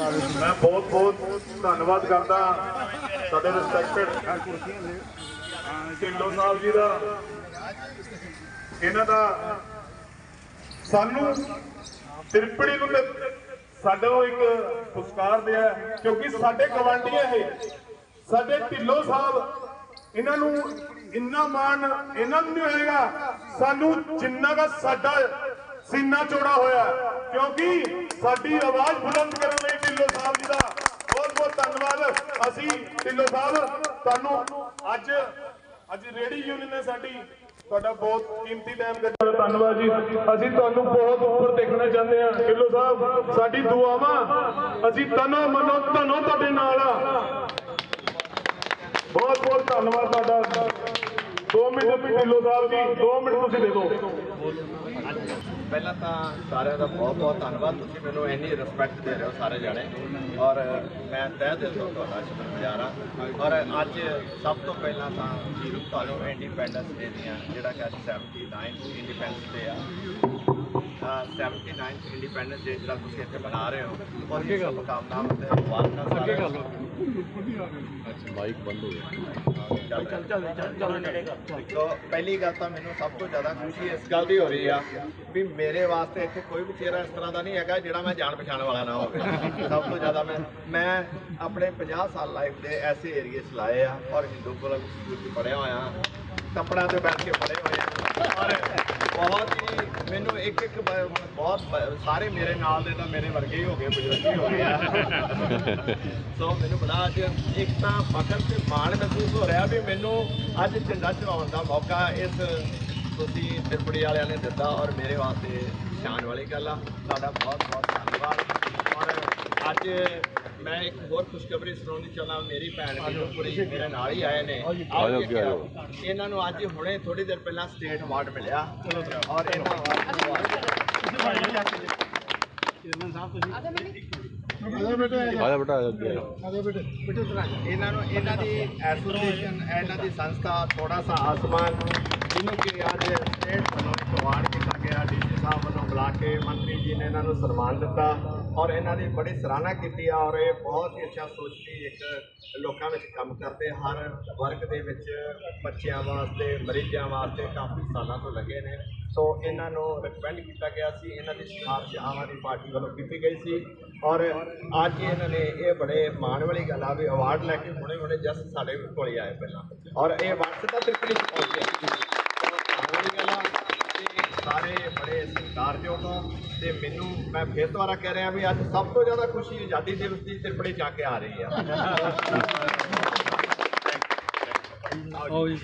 ਮੈਂ ਬਹੁਤ ਬਹੁਤ ਧੰਨਵਾਦ ਕਰਦਾ ਸਾਡੇ ਰਿਸਪੈਕਟਡ ਢਿੱਲੋਂ ਸਾਹਿਬ ਜੀ ਦਾ। ਇਹਨਾਂ ਦਾ ਸਾਨੂੰ ਤਿਰਪੜੀ ਨੂੰ ਸਾਡਾ ਇੱਕ ਪੁਰਸਕਾਰ ਦਿਆ ਕਿਉਂਕਿ ਸਾਡੇ ਗਵਾਂਢੀ ਇਹ। ਸਾਡੇ ਢਿੱਲੋਂ ਸਾਹਿਬ, ਇਹਨਾਂ ਨੂੰ ਇੰਨਾ ਮਾਣ, ਇਹਨਾਂ ਨੂੰ ਨਹੀਂ ਹੋਏਗਾ, ਸਾਨੂੰ ਜਿੰਨਾ ਦਾ ਸਾਡਾ ਸੀਨਾ ਚੌੜਾ ਹੋਇਆ, ਕਿਉਂਕਿ ਸਾਡੀ ਆਵਾਜ਼ ਬੁਲੰਦ ਕਰਨ ਲਈ ਢਿੱਲੋਂ ਸਾਹਿਬ ਜੀ ਦਾ ਬਹੁਤ ਬਹੁਤ ਧੰਨਵਾਦ। ਅਸੀਂ ਢਿੱਲੋਂ ਸਾਹਿਬ, ਤੁਹਾਨੂੰ ਅੱਜ ਅੱਜ ਰੇਡੀ ਯੂਨੀਅਨ ਹੈ ਸਾਡੀ। ਤੁਹਾਡਾ ਬਹੁਤ ਕੀਮਤੀ ਟਾਈਮ ਕੱਢਣ ਧੰਨਵਾਦ ਜੀ। ਅਸੀਂ ਤੁਹਾਨੂੰ ਬਹੁਤ ਉੱਪਰ ਦੇਖਣਾ ਚਾਹੁੰਦੇ ਹਾਂ। ਢਿੱਲੋਂ ਸਾਹਿਬ, ਸਾਡੀ ਦੁਆਵਾਂ, ਅਸੀਂ ਤਨੋ ਮਨੋ ਧਨੋ ਤੁਹਾਡੇ ਨਾਲ ਆ। ਬਹੁਤ ਬਹੁਤ ਧੰਨਵਾਦ ਤੁਹਾਡਾ। 2 ਮਿੰਟ ਵੀ ਸਾਹਿਬ ਜੀ 2 ਮਿੰਟ ਤੁਸੀਂ ਦੇ ਦਿਓ। ਪਹਿਲਾਂ ਤਾਂ ਸਾਰਿਆਂ ਦਾ ਬਹੁਤ ਬਹੁਤ ਧੰਨਵਾਦ। ਤੁਸੀਂ ਮੈਨੂੰ ਇੰਨੀ ਰਿਸਪੈਕਟ ਦੇ ਰਹੇ ਹੋ ਸਾਰੇ ਜਣੇ। ਔਰ ਮੈਂ ਤਹਿ ਦਿਲ ਤੋਂ ਤੁਹਾਡਾ ਸ਼ੁਕਰਗੁਜ਼ਾਰ ਹਾਂ। ਔਰ ਅੱਜ ਸਭ ਤੋਂ ਪਹਿਲਾਂ ਤਾਂ ਤੁਹਾਨੂੰ ਇੰਡੀਪੈਂਡੈਂਸ ਡੇ ਦੀਆਂ, ਜਿਹੜਾ ਕਿ ਅੱਜ 79 ਇੰਡੀਪੈਂਡੈਂਸ ਡੇ ਆ। ਅਹ 79 ਇੰਡੀਪੈਂਡੈਂਸ ਡੇ ਜਿਹੜਾ ਤੁਸੀਂ ਇੱਥੇ ਮਨਾ ਰਹੇ ਹੋ ਔਰ ਇਹ ਸਭ ਕਾਮਨਾਵਾਂ ਤੇ ਮੁਬਾਰਕਾਂ ਸਾਰਿਆਂ ਨੂੰ। ਮਾਈਕ ਬੰਦ ਹੋ ਗਿਆ ਚੱਲ ਚੱਲ ਚੱਲ ਚੱਲ ਨੇੜੇ ਕਰ ਪਹਿਲੀ ਗੱਲ ਤਾਂ ਮੈਨੂੰ ਸਭ ਤੋਂ ਜ਼ਿਆਦਾ ਖੁਸ਼ੀ ਇਸ ਗੱਲ ਦੀ ਹੋ ਰਹੀ ਆ ਵੀ ਮੇਰੇ ਵਾਸਤੇ ਇੱਥੇ ਕੋਈ ਵੀ ਚਿਹਰਾ ਇਸ ਤਰ੍ਹਾਂ ਦਾ ਨਹੀਂ ਹੈਗਾ ਜਿਹੜਾ ਮੈਂ ਜਾਣ ਪਛਾਣ ਵਾਲਾ ਨਾ ਹੋਵੇ। ਸਭ ਤੋਂ ਜ਼ਿਆਦਾ ਮੈਂ ਮੈਂ ਆਪਣੇ 50 ਸਾਲ ਲਾਈਫ ਦੇ ਐਸੇ ਏਰੀਏ ਲਾਏ ਆ ਔਰ ਹਿੰਦੂ ਪਬਲਿਕ ਸਕੂਲ 'ਚ ਪੜ੍ਹਿਆ ਹੋਇਆ ਕੱਪੜਾ ਤੇ ਬੈਠ ਕੇ ਪੜ੍ਹੇ ਹੋਏ ਆ। ਔਰ ਮੈਨੂੰ ਇੱਕ ਇੱਕ ਬ- ਹੁਣ ਬਹੁਤ ਬ- ਸਾਰੇ ਮੇਰੇ ਨਾਲ ਦੇ ਤਾਂ ਮੇਰੇ ਵਰਗੇ ਹੀ ਹੋ ਗਏ, ਬਜ਼ੁਰਗ ਹੀ ਹੋ ਗਏ ਆ। ਸੋ ਮੈਨੂੰ ਬੜਾ ਅੱਜ ਇੱਕ ਤਾਂ ਫਖਰ ਤੇ ਮਾਣ ਮਹਿਸੂਸ ਹੋ ਰਿਹਾ ਵੀ ਮੈਨੂੰ ਅੱਜ ਝੰਡਾ ਚੜਾਉਣ ਦਾ ਮੌਕਾ ਇਸ ਤੁਸੀਂ ਤਿਰਪੜੀ ਵਾਲਿਆਂ ਨੇ ਦਿੱਤਾ ਔਰ ਮੇਰੇ ਵਾਸਤੇ ਸ਼ਾਨ ਵਾਲੀ ਗੱਲ ਆ। ਤੁਹਾਡਾ ਬਹੁਤ ਬਹੁਤ ਧੰਨਵਾਦ। ਔਰ ਅੱਜ ਮੈਂ ਇੱਕ ਹੋਰ ਖੁਸ਼ਖਬਰੀ ਸੁਣਾਉਣੀ ਚਾਹੁੰਦਾ ਮੇਰੀ ਭੈਣ ਵੀਰਪੁਰੀ ਮੇਰੇ ਨਾਲ ਹੀ ਆਏ ਨੇ। ਆਓ ਜੀ, ਆਜੋ। ਇਹਨਾਂ ਨੂੰ ਅੱਜ ਹੁਣੇ ਥੋੜੀ ਦੇਰ ਪਹਿਲਾਂ ਸਟੇਟ ਅਵਾਰਡ ਮਿਲਿਆ। ਔਰ ਇਹਨਾਂ ਆਜਾ। ਬੇਟਾ ਅੱਗੇ। ਆਜੋ। ਇਹਨਾਂ ਨੂੰ ਇਹਨਾਂ ਦੀ ਐਸੋਸੀਏਸ਼ਨ ਇਹਨਾਂ ਦੀ ਸੰਸਥਾ ਥੋੜਾ ਸਾ ਆਸਮਾਨ ਜਿਹਨੂੰ ਕਿ ਅੱਜ ਸਟੇਟ ਵੱਲੋਂ ਅਵਾਰਡ ਕੀਤਾ ਗਿਆ ਬੁਲਾ ਕੇ ਮੰਤਰੀ ਜੀ ਨੇ ਇਹਨਾਂ ਨੂੰ ਸਨਮਾਨ ਦਿੱਤਾ ਔਰ ਇਹਨਾਂ ਦੀ ਬੜੀ ਸਰਾਹਨਾ ਕੀਤੀ ਆ ਔਰ ਇਹ ਬਹੁਤ ਹੀ ਅੱਛਾ ਸੋਚਦੀ ਇੱਕ ਲੋਕਾਂ ਵਿੱਚ ਕੰਮ ਕਰਦੇ ਹਰ ਵਰਗ ਦੇ ਵਿੱਚ ਬੱਚਿਆਂ ਵਾਸਤੇ, ਮਰੀਜ਼ਾਂ ਵਾਸਤੇ ਕਾਫੀ ਸਾਲਾਂ ਤੋਂ ਲੱਗੇ ਨੇ। ਸੋ ਇਹਨਾਂ ਨੂੰ ਰਿਕਮੈਂਡ ਕੀਤਾ ਗਿਆ ਸੀ, ਇਹਨਾਂ ਦੀ ਸਿਫਾਰਿਸ਼ ਆਮ ਆਦਮੀ ਪਾਰਟੀ ਵੱਲੋਂ ਕੀਤੀ ਗਈ ਸੀ ਔਰ ਅੱਜ ਇਹਨਾਂ ਨੇ ਇਹ ਬੜੇ ਮਾਣ ਵਾਲੀ ਗੱਲ ਆ ਵੀ ਅਵਾਰਡ ਲੈ ਕੇ ਹੁਣੇ ਹੁਣੇ ਜਸ ਸਾਡੇ ਕੋਲ ਹੀ ਆਏ ਪਹਿਲਾਂ। ਔਰ ਇਹ ਅਵਾਰਡ ਸਿੱਧਾ ਤਿਰਪੜੀ ਚ ਪਹੁੰਚ ਗਿਆ ਮਾਣ ਵਾਲੀ ਗੱਲ ਆ ਤੇ ਸਾਰੇ ਸਤਿਕਾਰਯੋਗ ਆ ਤੇ ਮੈਨੂੰ ਮੈਂ ਫਿਰ ਦੁਬਾਰਾ ਕਹਿ ਰਿਹਾ ਵੀ ਅੱਜ ਸਭ ਤੋਂ ਜ਼ਿਆਦਾ ਖੁਸ਼ੀ ਆਜ਼ਾਦੀ ਦਿਵਸ ਦੀ ਤਿਰਪੜੀ ਚ ਆ ਕੇ ਆ ਰਹੀ ਆ।